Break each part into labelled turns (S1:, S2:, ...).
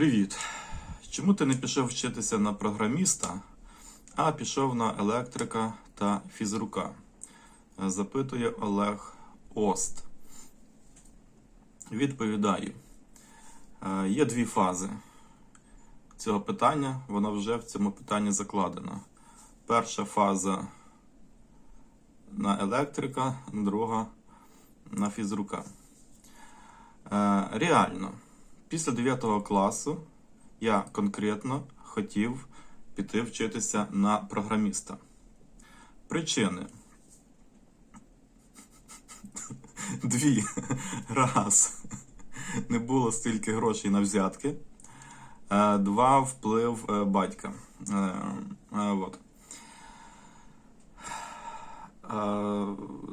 S1: Привіт. Чому ти не пішов вчитися на програміста, а пішов на електрика та фізрука? Запитує Олег Ост. Відповідаю. Е, Є дві фази цього питання. Воно вже в цьому питанні закладено. Перша фаза на електрика, друга на фізрука. Е, Реально, після 9 класу я конкретно хотів піти вчитися на програміста. Причини. Дві. Раз. Не було стільки грошей на взятки. Е, Два вплив е, батька. Е, от.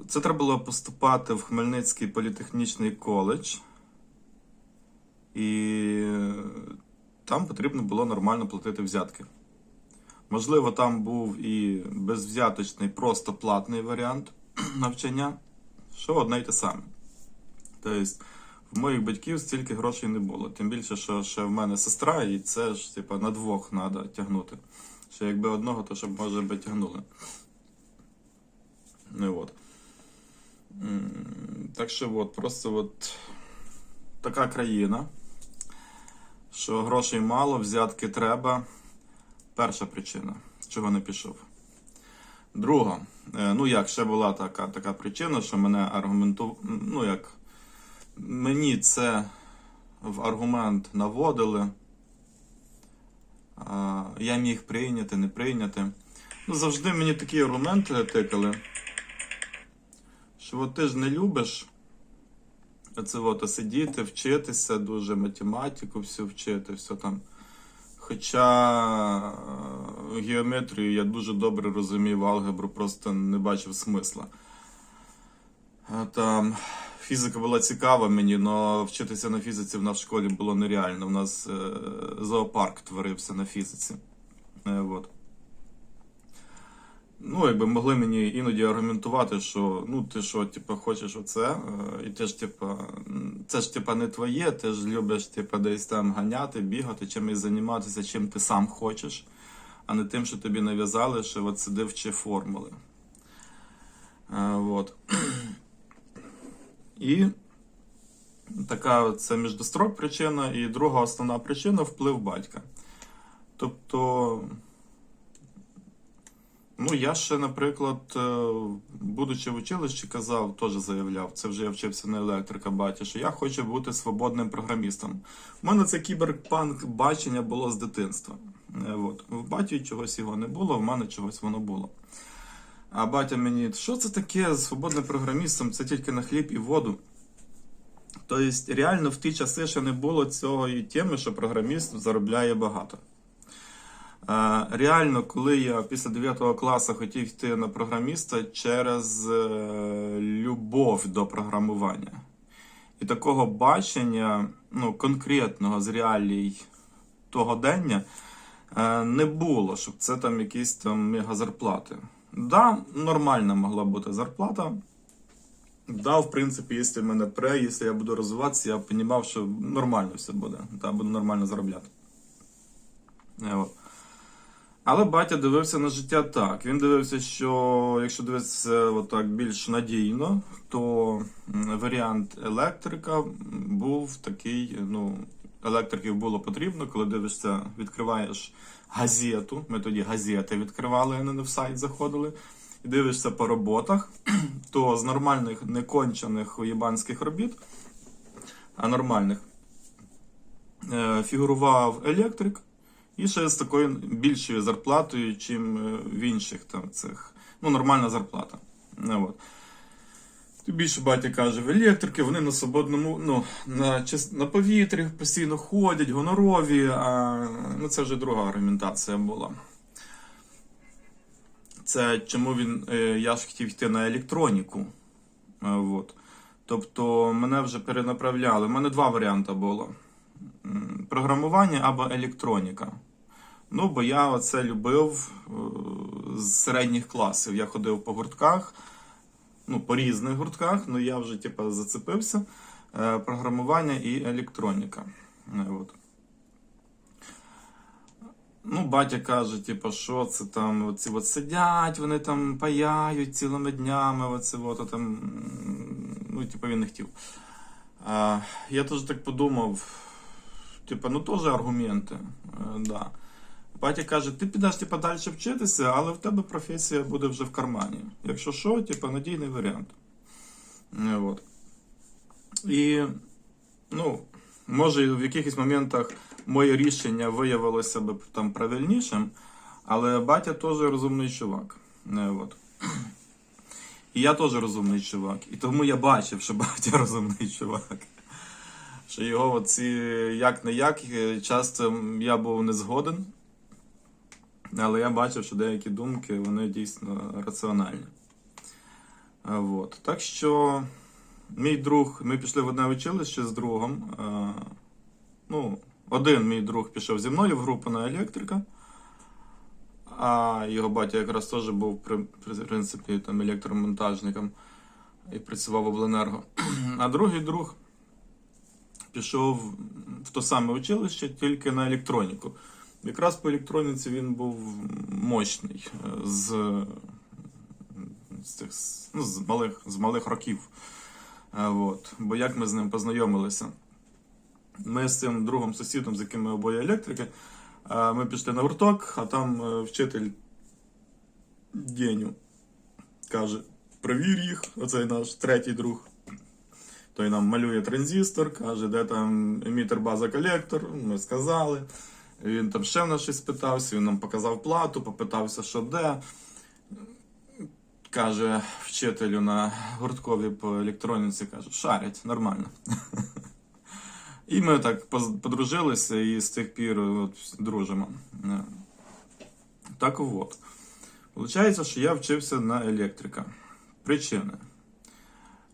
S1: Це треба було поступати в Хмельницький політехнічний коледж. І там потрібно було нормально платити взятки. Можливо, там був і безвзяточний, просто платний варіант навчання, що одне й те саме. Тобто, в моїх батьків стільки грошей не було. Тим більше, що ще в мене сестра, і це ж типа на двох треба тягнути. Що якби одного, то щоб може би тягнули. Ну от. Так що от, просто от така країна, що грошей мало, взятки треба. Перша причина, чого не пішов. Друга, е, ну як ще була така, така причина, що мене аргументу... ну як мені це в аргумент наводили. Я міг прийняти, не прийняти. Ну, завжди мені такі аргументи тикали, що от ти ж не любиш оце от сидіти, вчитися, дуже математику всю вчити, все там. Хоча е, геометрію я дуже добре розумів, алгебру просто не бачив смисла. Е, Там фізика була цікава мені, але вчитися на фізиці в нас в школі було нереально. У нас е, зоопарк творився на фізиці. От. Ну, якби могли мені іноді аргументувати, що ну ти що, типу, хочеш оце, е, і ти ж, типу, це ж типу, не твоє, ти ж любиш типу, десь там ганяти, бігати, чимось займатися, чим ти сам хочеш, а не тим, що тобі нав'язали, що от сиди вчи формули. Е, от. І така це міждострок причина, і друга основна причина вплив батька. Тобто. Ну, я ще, наприклад, е, будучи в училищі, казав, теж заявляв, це вже я вчився на електрика батя, що я хочу бути свободним програмістом. У мене це кіберпанк бачення було з дитинства. Е, От. В баті чогось його не було, в мене чогось воно було. А батя мені, що це таке свободним програмістом? Це тільки на хліб і воду. Тобто, реально в ті часи ще не було цієї теми, що програміст заробляє багато. Е, Реально, коли я після 9 класу хотів йти на програміста через е, любов до програмування. І такого бачення, ну, конкретного з реалій того дення е, не було, щоб це там якісь там мегазарплати. Да, нормальна могла бути зарплата. Да, в принципі, якщо мене пре, якщо я буду розвиватися, я розумів, що нормально все буде. Да, буду нормально заробляти. От. Але батя дивився на життя так. Він дивився, що якщо дивитися отак більш надійно, то варіант електрика був такий. Ну, електриків було потрібно, коли дивишся, відкриваєш газету. Ми тоді газети відкривали, а не в сайт заходили. І дивишся по роботах, то з нормальних некончених уєбанських робіт, а нормальних, е, фігурував електрик. І ще з такою більшою зарплатою, чим е, в інших там цих. Ну, нормальна зарплата. Ну, от. Більше батя каже, в електрики вони на свободному, ну, на, на повітрі постійно ходять, гонорові, а ну, це вже друга аргументація була. Це чому він, е, я ж хотів йти на електроніку. Е, От. Тобто мене вже перенаправляли. У мене два варіанти було: програмування або електроніка. Ну, бо я оце любив е, з середніх класів. Я ходив по гуртках, ну, по різних гуртках, ну я вже типу, зацепився. Е, Програмування і електроніка. Е, От. Ну, батя каже, типу, що це там, оці от сидять, вони там паяють цілими днями, оце от, там, ну, типу, він не хотів. А, я теж так подумав, типу, ну теж аргументи. Да. Батя каже, ти підеш типу, далі вчитися, але в тебе професія буде вже в кармані. Якщо що, типу, надійний варіант. Е, От. І, ну, може, в якихось моментах моє рішення виявилося б там правильнішим, але батя теж розумний чувак. Е, От. І я теж розумний чувак. І тому я бачив, що батя розумний чувак. Що його оці як не як, часто я був не згоден. Але я бачив, що деякі думки вони дійсно раціональні. Е, От. Так що мій друг, ми пішли в одне училище з другом. е, Ну, один мій друг пішов зі мною в групу на електрика, а його батя якраз теж був при, при принципі там електромонтажником і працював в обленерго. А другий друг пішов в то саме училище, тільки на електроніку. Якраз по електроніці він був мощний е, з, з, тих, ну, з, малих, з малих років. Е, От. Бо як ми з ним познайомилися? Ми з цим другом сусідом, з яким ми обоє електрики, е, ми пішли на гурток, а там вчитель Деню каже: провір їх, оцей наш третій друг. Той нам малює транзистор, каже, де там емітер, база, колектор. Ми сказали. Він там ще в нас щось питався, він нам показав плату, попитався, що де. Каже вчителю на гурткові по електроніці, каже, шарять, нормально. І ми так подружилися і з тих пір от, дружимо. Так от. Получається, що я вчився на електрика. Причини.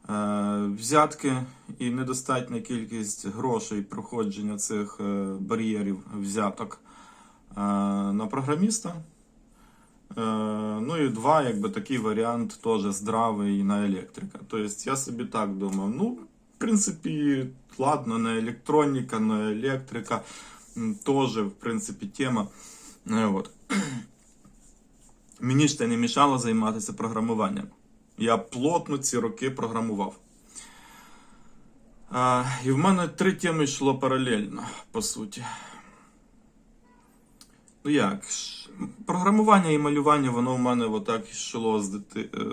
S1: Е, взятки і недостатня кількість грошей проходження цих е, бар'єрів взяток е, на програміста. Ну і два, якби такий варіант теж здравий на електрика. Тобто я собі так думав, ну, в принципі, ладно, на електроніка, на електрика теж, в принципі, тема. От. Мені ж це не мішало займатися програмуванням. Я плотно ці роки програмував. І в мене три теми йшло паралельно, по суті. Ну як? Програмування і малювання, воно в мене отак йшло з, дити... е,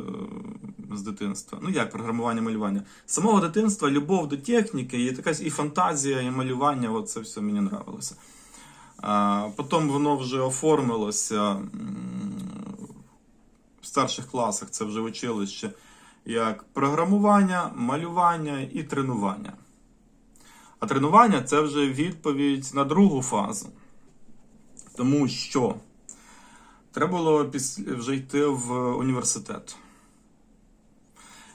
S1: з дитинства. Ну як програмування і малювання? З самого дитинства любов до техніки, і якась і фантазія, і малювання, от це все мені нравилося. Потім воно вже оформилося в старших класах, це вже училище, як програмування, малювання і тренування. А тренування це вже відповідь на другу фазу. Тому що треба було вже йти в університет.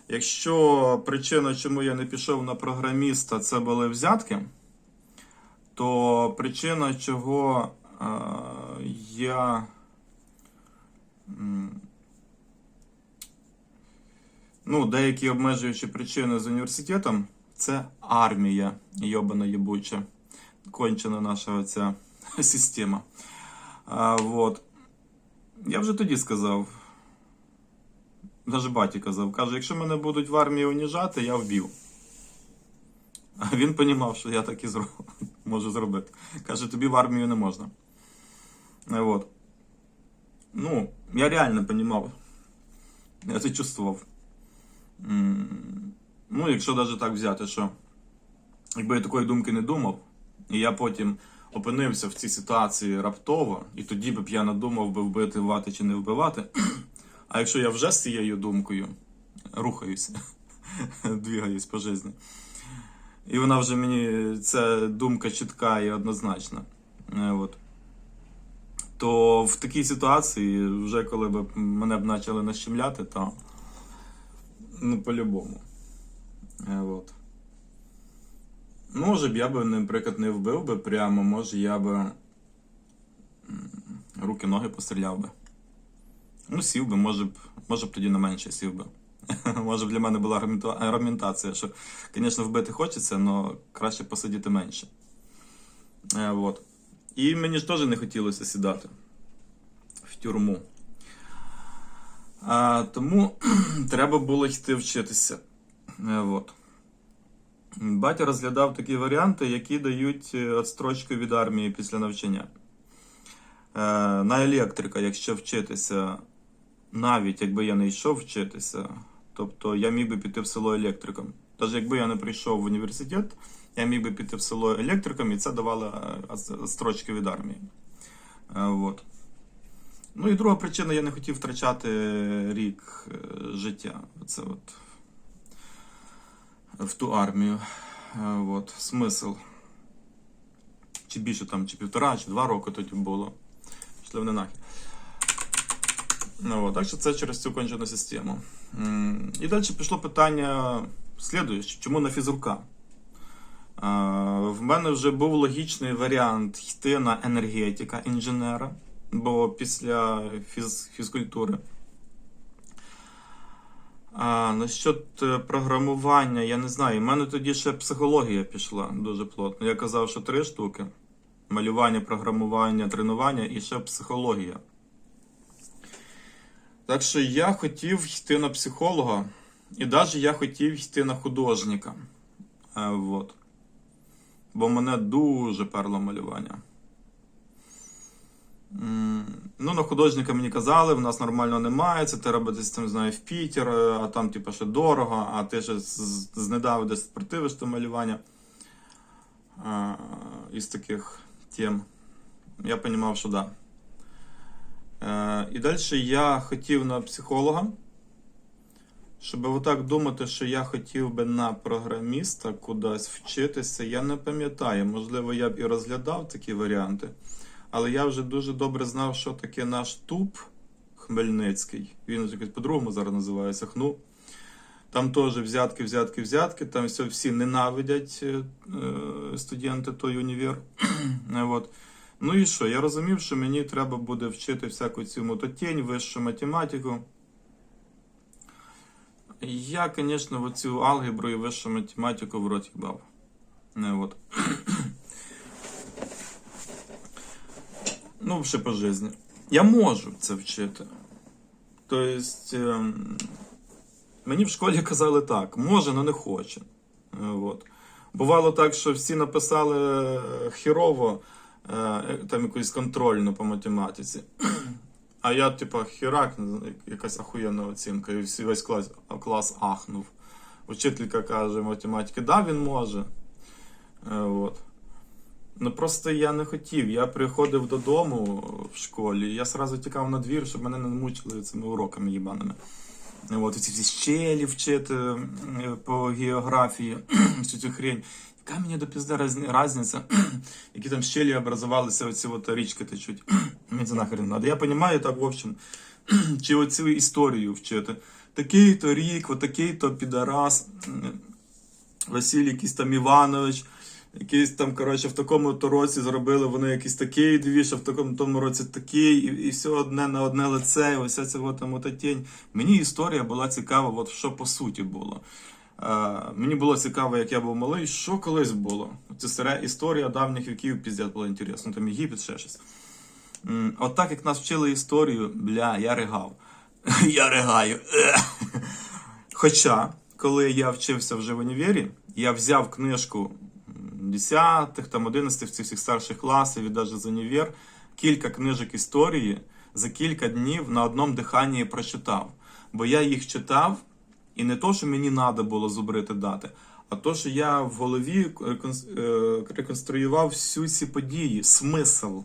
S1: Якщо причина, чому я не пішов на програміста, це були взятки, то причина, чого е, я. Ну, деякі обмежуючі причини з університетом це армія, йобана єбуча. Кончена наша оця система. А, вот. Я вже тоді сказав. Навіть баті казав, каже, якщо мене будуть в армії уніжати, я вб'ю. А він розумів, що я так і зроб... можу зробити. Каже, тобі в армію не можна. Вот. Ну, я реально розумів. Я це чувствував. Ну, якщо навіть так взяти, що якби я такої думки не думав, і я потім опинився в цій ситуації раптово, і тоді б я надумав би вбити вбивати чи не вбивати. А якщо я вже з цією думкою рухаюся, двигаюсь по житті, і вона вже мені ця думка чітка і однозначна. Е, От. То в такій ситуації, вже коли б мене б почали нащемляти, то ну, по-любому. Е, От. Може б я би, наприклад, не вбив би прямо, може я би руки-ноги постріляв би. Ну, сів би, може б, може б тоді на менше сів би. Може б для мене була аргументація, що, звісно, вбити хочеться, але краще посидіти менше. Е, от. І мені ж теж не хотілося сідати в тюрму. А, тому треба було йти вчитися. Е, от. Батя розглядав такі варіанти, які дають е, відстрочку від армії після навчання. Е, на електрика, якщо вчитися, навіть якби я не йшов вчитися, тобто я міг би піти в село електриком. Навіть якби я не прийшов в університет, я міг би піти в село електриком, і це давало е, відстрочки від армії. Е, от. Ну і друга причина, я не хотів втрачати рік е, життя. Це от в ту армію. Е, От, смисл. Чи більше там, чи півтора, чи два роки тоді було. Пішли вони нахер. Ну, от, так що це через цю кончену систему. І далі пішло питання слідуюче, чому на фізрука? В мене вже був логічний варіант йти на енергетика інженера, бо після фіз, фізкультури. А насчет е, програмування, я не знаю. У мене тоді ще психологія пішла дуже плотно. Я казав, що три штуки: малювання, програмування, тренування і ще психологія. Так що я хотів йти на психолога, і навіть я хотів йти на художника. Е, вот. Бо мене дуже перло малювання. Ну, на художника мені казали, в нас нормально немає, це треба десь там, знаю, в Пітер, е, а там, типу, ще дорого, а ти ще з- знедавна десь спортивиш то малювання. А, із таких тем. Я розумів, що так. Да. Е, і далі я хотів на психолога. Щоб отак думати, що я хотів би на програміста кудись вчитися, я не пам'ятаю. Можливо, я б і розглядав такі варіанти. Але я вже дуже добре знав, що таке наш ТУП Хмельницький. Він якось по-другому зараз називається ХНУ. Там теж взятки, взятки, взятки. Там все, всі ненавидять е, е, студенти той універ. От. Ну і що? Я розумів, що мені треба буде вчити всяку цю мототінь, вищу математику. Я, звісно, цю алгебру і вищу математику в рот їбав. Не, от. Ну, ще по житті. Я можу це вчити. Тобто, мені в школі казали так: може, але не хоче. Е, От. Бувало так, що всі написали е, хірово, е, там якусь контрольну по математиці. А я, типа, хірак, якась ахуєнна оцінка, і всі весь клас, клас ахнув. Учителька каже математики, да, він може. От. Ну просто я не хотів. Я приходив додому в школі, я сразу тікав на двір, щоб мене не мучили цими уроками їбаними. От ці всі щелі вчити е, по географії, всю цю хрень. Яка мені до різні- різниця, які там щелі образувалися, оці от річки течуть. Мені це нахрен надо. Я розумію так, в общем, чи оцю історію вчити. Такий-то рік, отакий-то підарас, Василь якийсь там Іванович, якийсь там, коротше, в такому то році зробили вони якийсь такий двіж, а в такому тому році такий, і, і все одне на одне лице, і ось ця от там тінь. Мені історія була цікава, от що по суті було. Е, мені було цікаво, як я був малий, що колись було. Це стара історія давніх віків, піздят було інтересно, там Єгипет, ще щось. От так як нас вчили історію, бля, я ригав. я ригаю. Хоча, коли я вчився вже в універі, я взяв книжку 10, там 11 в цих всіх старших класів і навіть з універ, кілька книжок історії за кілька днів на одному диханні прочитав. Бо я їх читав, і не то, що мені треба було зубрити дати, а то, що я в голові е, реконструював всю ці події, смисл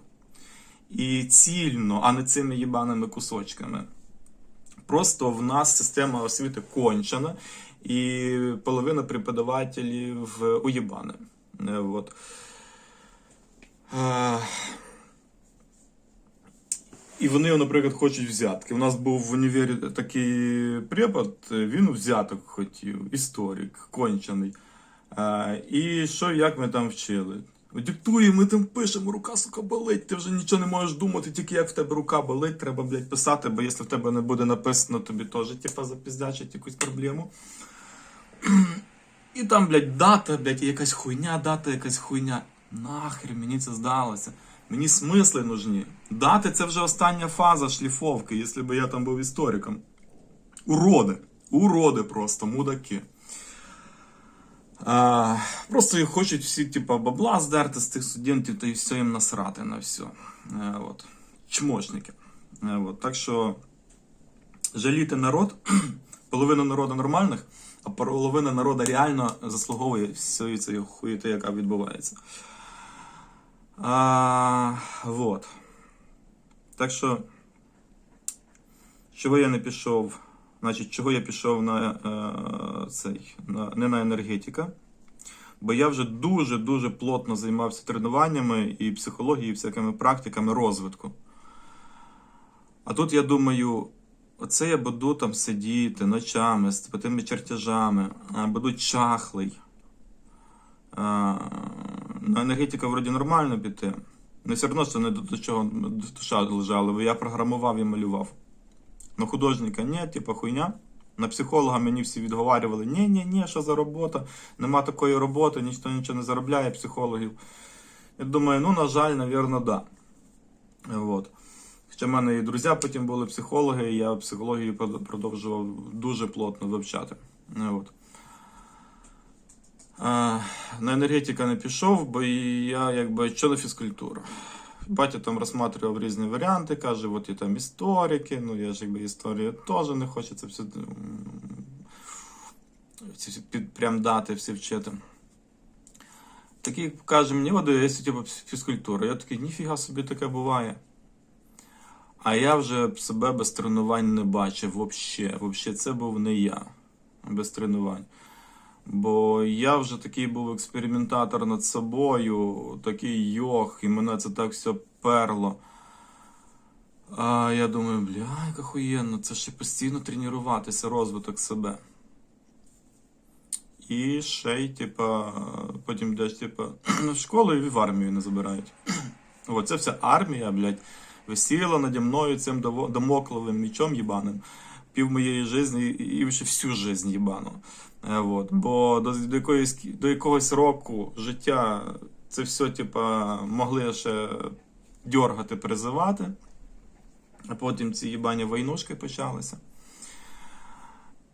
S1: і цільно, а не цими їбаними кусочками. Просто в нас система освіти кончена, і половина преподавателів уєбане. Е, Вот. І вони, наприклад, хочуть взятки. У нас був в універі такий препод, він взяток хотів, історик, кончений. І що, як ми там вчили? Диктуємо, ми там пишемо, рука, сука, болить, ти вже нічого не можеш думати, тільки як в тебе рука болить, треба, блядь, писати, бо якщо в тебе не буде написано, тобі теж, типа, запіздячить якусь проблему. І там, блядь, дата, блядь, якась хуйня, дата, якась хуйня. Нахер мені це здалося. Мені смисли нужні. Дати це вже остання фаза шліфовки, якщо б я там був істориком. Уроди. Уроди просто, мудаки. А, просто хочуть всі, типа, бабла здерти з тих студентів та і все їм насрати на все. Е, от. Чмошники. Е, от. Так що жаліти народ, половина народу нормальних, а половина народу реально заслуговує всієї цієї хуєти, яка відбувається. А, вот. Так що, чого я не пішов, значить, чого я пішов на е, цей, на, не на енергетика, бо я вже дуже-дуже плотно займався тренуваннями і психологією, і всякими практиками розвитку. А тут я думаю, оце я буду там сидіти ночами з тими чертежами, буду чахлий. На енергетику вроді нормально піти. Не все одно, що не до, чого душа лежала, бо я програмував і малював. На художника ні, типа хуйня. На психолога мені всі відговарювали, ні, ні, ні, що за робота, нема такої роботи, ніхто нічого не заробляє психологів. Я думаю, ну, на жаль, навірно, да. Вот. Хоча в мене і друзі потім були психологи, і я психологію продовжував дуже плотно вивчати. От. На енергетика не пішов, бо я якби на фізкультуру. Батя там розсматривав різні варіанти, каже, от і там історики, ну я ж якби історію теж не хочу це все під прям дати всі вчити. Такий каже мені, є типу, фізкультура. Я такий, ніфіга собі таке буває. А я вже себе без тренувань не бачив взагалі. Взагалі, це був не я без тренувань. Бо я вже такий був експериментатор над собою, такий йох, і мене це так все перло. А я думаю, бля, як охуєнно, це ще постійно тренуватися, розвиток себе. І ще й, типа, потім йдеш, типа, в школу і в армію не забирають. О, це вся армія, блядь, висіла наді мною цим домокловим мічом їбаним. Пів моєї житті і вже всю життя їбану. Е, Вот. Бо до, до, якоїсь, до якогось року життя це все, типа, могли ще дьоргати, призивати. А потім ці їбані войнушки почалися.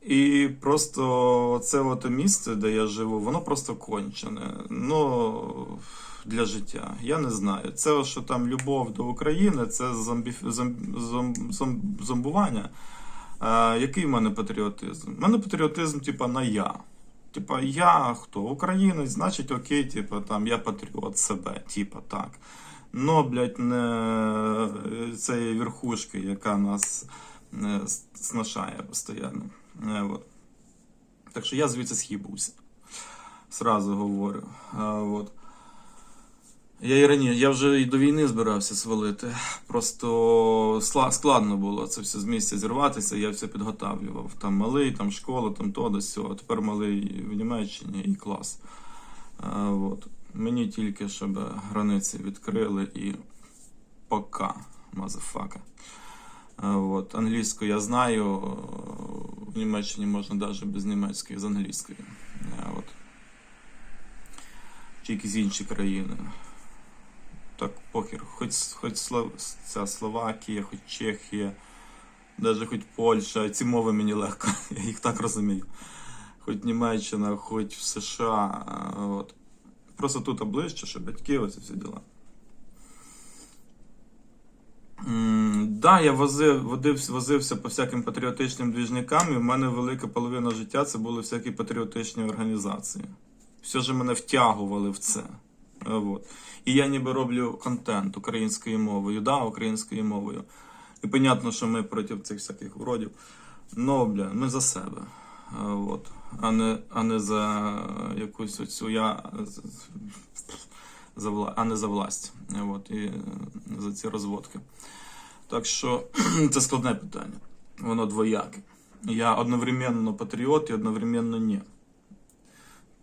S1: І просто це от місце, де я живу, воно просто кончене. Ну, для життя. Я не знаю. Це, що там любов до України, це зомбі, зом, зом, зом, зомбування. А, який в мене патріотизм? У мене патріотизм, типа, на я. Типа, я хто? Українець, значить, окей, типа, там, я патріот себе, типа, так. Но, блядь, не цієї верхушки, яка нас е, снашає постійно. Е, от. Так що я звідси схибався. Сразу говорю. А, от. Я і раніше, я вже і до війни збирався свалити. Просто складно було це все з місця зірватися, я все підготавлював. Там малий, там школа, там то до сього. Тепер малий в Німеччині і клас. А, от. Мені тільки, щоб границі відкрили і пока, мазафака. А, От. Англійську я знаю, в Німеччині можна навіть без німецької, з англійської. А, От. Чи якісь інші країни. Так, похер, хоч, хоч Слов... ця Словакія, хоч Чехія, навіть хоч Польща, ці мови мені легко, я їх так розумію. Хоч Німеччина, хоч в США. От. Просто тут ближче, що батьки, оці всі діла. М, Да, я возив, водив, возився по всяким патріотичним двіжникам, і в мене велика половина життя це були всякі патріотичні організації. Все ж мене втягували в це. Е, Вот. І я ніби роблю контент українською мовою, да, українською мовою. І понятно, що ми проти цих всяких уродів. Ну, бля, ми за себе. Е, Вот. А, не, а не за якусь оцю я. За вла... А не за власть. Вот. І е, за ці розводки. Так що це складне питання. Воно двояке. Я одновременно патріот і одновременно ні.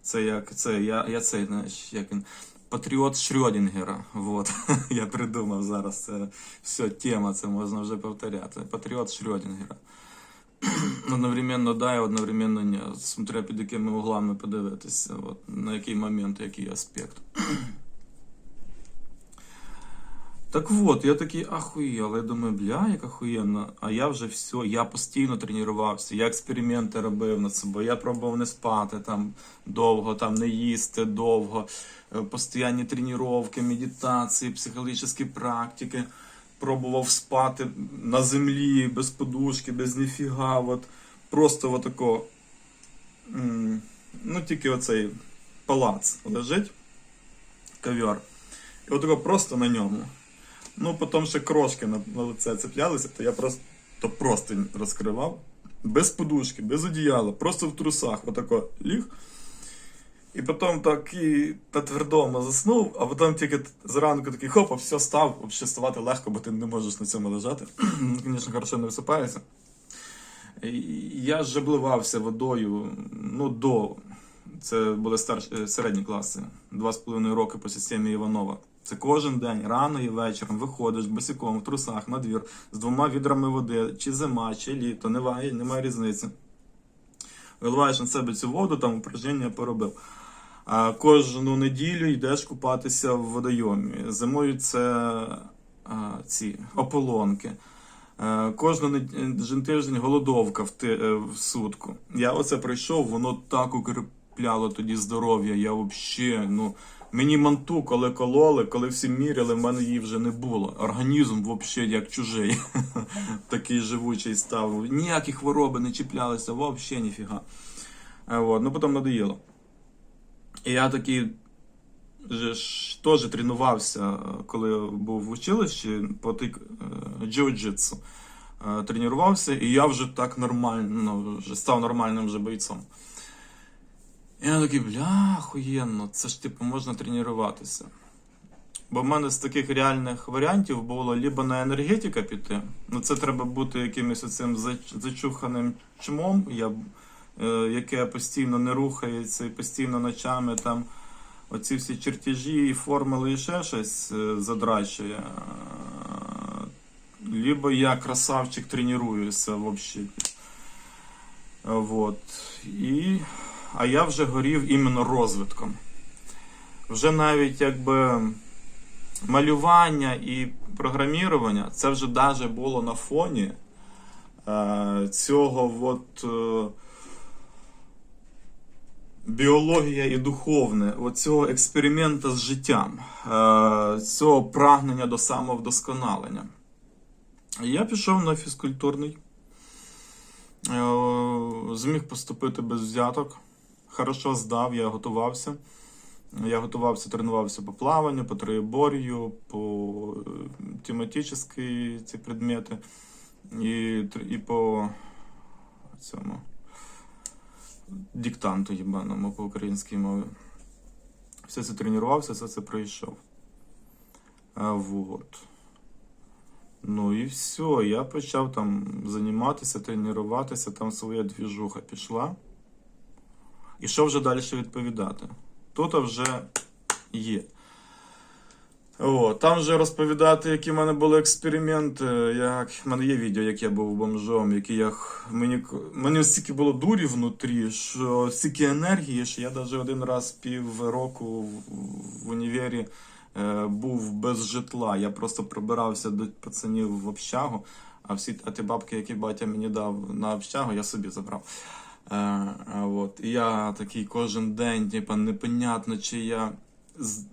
S1: Це як це, я, я цей, знаєш, як він. Патріот Шрёдінгера. Вот. я придумав зараз. Це все, тема, це можна вже повторяти. Патріот Шрёдінгера. одновременно да і одновременно ні. Смотря під якими углами подивитися, от, на який момент, який аспект. Так от, я такий ахуєл, я думаю, бля, як ахуєнно, а я вже все, я постійно тренувався, я експерименти робив над собою, я пробував не спати там довго, там не їсти довго, е, постійні тренування, медитації, психологічні практики. Пробував спати на землі, без подушки, без ніфіга. От, просто отако, ну тільки оцей палац лежить, ковер. І отако просто на ньому. Ну, потім ще крошки на, на лице цеплялися, то я просто то простинь розкривав. Без подушки, без одіяла, просто в трусах, отако ліг. І потім так і та твердомо заснув, а потім тільки зранку такий хоп, а все став, взагалі ставати легко, бо ти не можеш на цьому лежати. Звісно, хорошо не висипається. Я жебливався водою, ну, до. Це були старші, е, середні класи, два з половиною роки по системі Іванова. Це кожен день, рано і вечором виходиш босиком в трусах на двір з двома відрами води, чи зима, чи літо, немає, немає різниці. Виливаєш на себе цю воду, там упражнення поробив. А кожну неділю йдеш купатися в водойомі. Зимою це а, ці ополонки. Е, Кожну тиждень голодовка в, ти, е, в сутку. Я оце пройшов, воно так укріпляло тоді здоров'я. Я взагалі, ну, мені манту, коли кололи, коли всі міряли, в мене її вже не було. Організм взагалі як чужий. Такий живучий став. Ніякі хвороби не чіплялися, взагалі ніфіга. Е, Вот. Ну потім надоїло. І я такий же ж теж тренувався, е, коли був в училищі по тик- е, джиу-джитсу. Е, Тренувався, і я вже так нормально, ну, вже став нормальним вже бойцом. Я такий, бля, охуєнно, це ж типу можна тренуватися. Бо в мене з таких реальних варіантів було либо на енергетика піти. Ну це треба бути якимось оцим зачуханим чмом, я, е, яке постійно не рухається і постійно ночами там оці всі чертежі і формули і ще щось е, задрачує. Либо я красавчик тренуюся взагалі. Вот. І... А я вже горів іменно розвитком. Вже навіть якби малювання і програмірування, це вже навіть було на фоні е, цього от, е, біологія і духовне, оцього експеримента з життям, е, цього прагнення до самовдосконалення. Я пішов на фізкультурний, е, зміг поступити без взяток. Хорошо здав, я готувався. Я готувався, тренувався по плаванню, по троєбор'ю, по е, тематичні ці предмети і, і по цьому диктанту єбаному по українській мові. Все це тренувався, все це пройшов. Вот. Ну і все, я почав там займатися, тренуватися, там своя двіжуха пішла. І що вже далі відповідати? Тут вже є. О, там вже розповідати, які в мене були експерименти. Як... В мене є відео, як я був бомжом, які я... мені... мені стільки було дурі внутрі, що стільки енергії, що я навіть один раз пів року в, в універі е, був без житла. Я просто пробирався до пацанів в общагу, а всі а ті бабки, які батя мені дав на общагу, я собі забрав. Е, а от. І я такий кожен день, типа, непонятно, чи я з-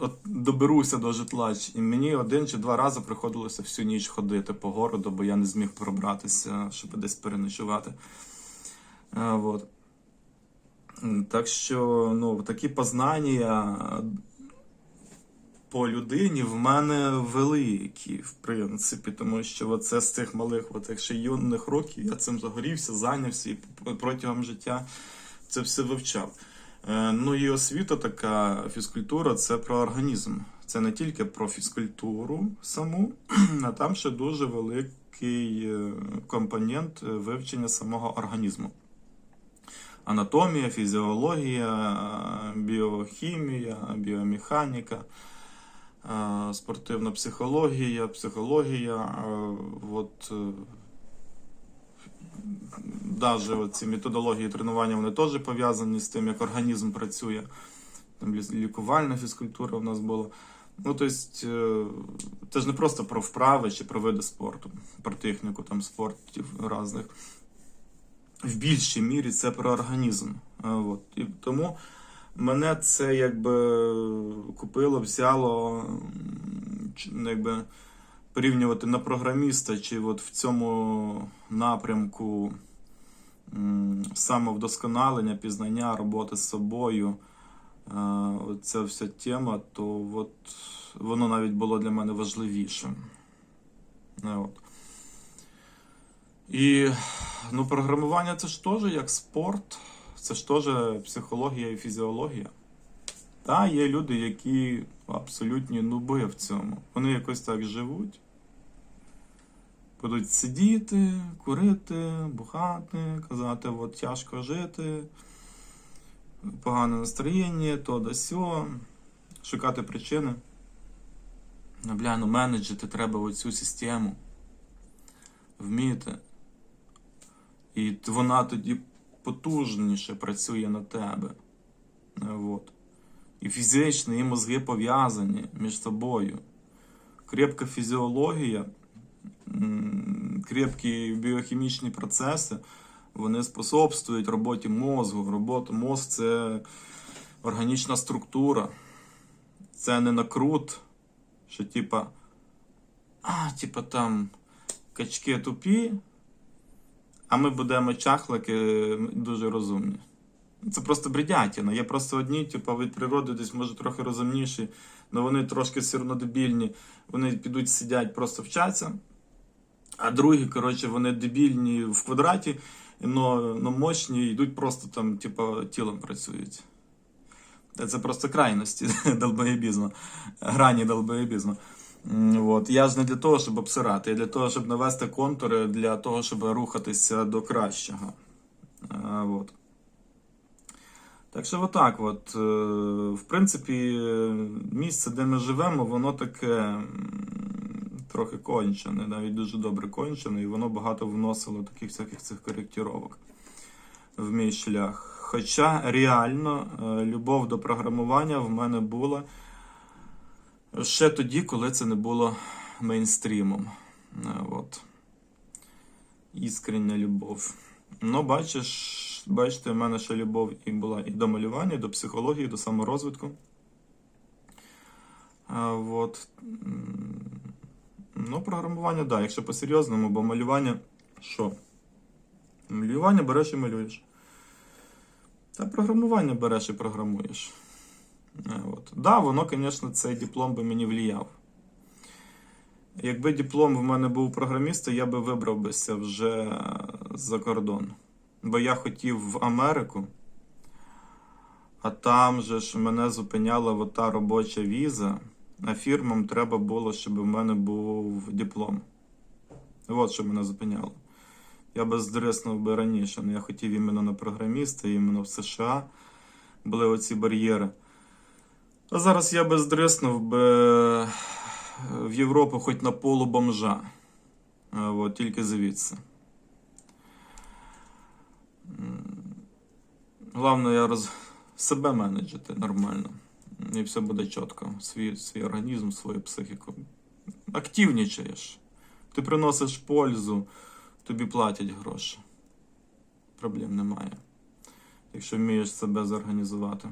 S1: от, доберуся до житла. І мені один чи два рази приходилося всю ніч ходити по городу, бо я не зміг пробратися, щоб десь переночувати. Е, от. Так що, ну, такі познання по людині в мене великі, в принципі, тому що оце з цих малих, от, ще юних років я цим загорівся, зайнявся і протягом життя це все вивчав. Е, Ну і освіта така фізкультура це про організм. Це не тільки про фізкультуру саму, а там ще дуже великий е, компонент е, вивчення самого організму. Анатомія, фізіологія, біохімія, біомеханіка, спортивна психологія, психологія. е, От, е, даже ці методології тренування вони теж пов'язані з тим, як організм працює. Там лікувальна фізкультура в нас була. Ну, тобто, е, це ж не просто про вправи чи про види спорту, про техніку там спортів різних. В більшій мірі це про організм. Е, От. І тому мене це якби купило, взяло ну, якби, порівнювати на програміста, чи от в цьому напрямку самовдосконалення, пізнання, роботи з собою. е, Ця вся тема, то от воно навіть було для мене важливішим. Е, От. І ну, програмування це ж теж як спорт, це ж теж психологія і фізіологія. Та є люди, які абсолютні нуби в цьому. Вони якось так живуть. Будуть сидіти, курити, бухати, казати, от тяжко жити, погане настроєння, то да сьо, шукати причини. Ну, бля, ну менеджити треба оцю систему. Вміти. І вона тоді потужніше працює на тебе. Е, От. І фізично, і мозги пов'язані між собою. Крепка фізіологія, крепкі біохімічні процеси, вони способствують роботі мозку. Робота мозк це органічна структура. Це не накрут, що типа, а, типа там качки тупі, а ми будемо чахлики дуже розумні. Це просто бредятіна. Є просто одні, типу, від природи десь може трохи розумніші, але вони трошки все одно дебільні. Вони підуть, сидять, просто вчаться. А другі, коротше, вони дебільні в квадраті, но, но мощні, йдуть просто там, типу, тілом працюють. Це просто крайності долбоєбізму, грані долбоєбізму. От. Я ж не для того, щоб обсирати, я для того, щоб навести контури, для того, щоб рухатися до кращого. А, От. Так що отак, от, е, в принципі, е, місце, де ми живемо, воно таке трохи кончене, навіть дуже добре кончене, і воно багато вносило таких всяких цих коректіровок в мій шлях. Хоча реально е, любов до програмування в мене була ще тоді, коли це не було мейнстрімом. Е, От. Іскрення любов. Ну, бачиш, бачите, в мене ще любов і була і до малювання, і до психології, і до саморозвитку. А, от. Ну, програмування, так, да, якщо по-серйозному, бо малювання що? Малювання береш і малюєш. Та програмування береш і програмуєш. Е, От. Да, воно, звісно, цей диплом би мені вліяв. Якби диплом в мене був програміста, я би вибрав бися вже за кордон. Бо я хотів в Америку, а там же ж мене зупиняла та робоча віза, а фірмам треба було, щоб в мене був диплом. От що мене зупиняло. Я би здриснув би раніше, але я хотів іменно на програміста, іменно в США були оці бар'єри. А зараз я би здриснув би в Європу хоч на полу бомжа. Е, От, тільки звідси. Головне, я роз... себе менеджити нормально. І все буде чітко. Свій, свій організм, свою психіку. Активнічаєш. Ти приносиш пользу, тобі платять гроші. Проблем немає. Якщо вмієш себе зорганізувати.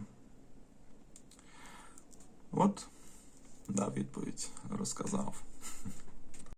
S1: От, дав відповідь, розказав.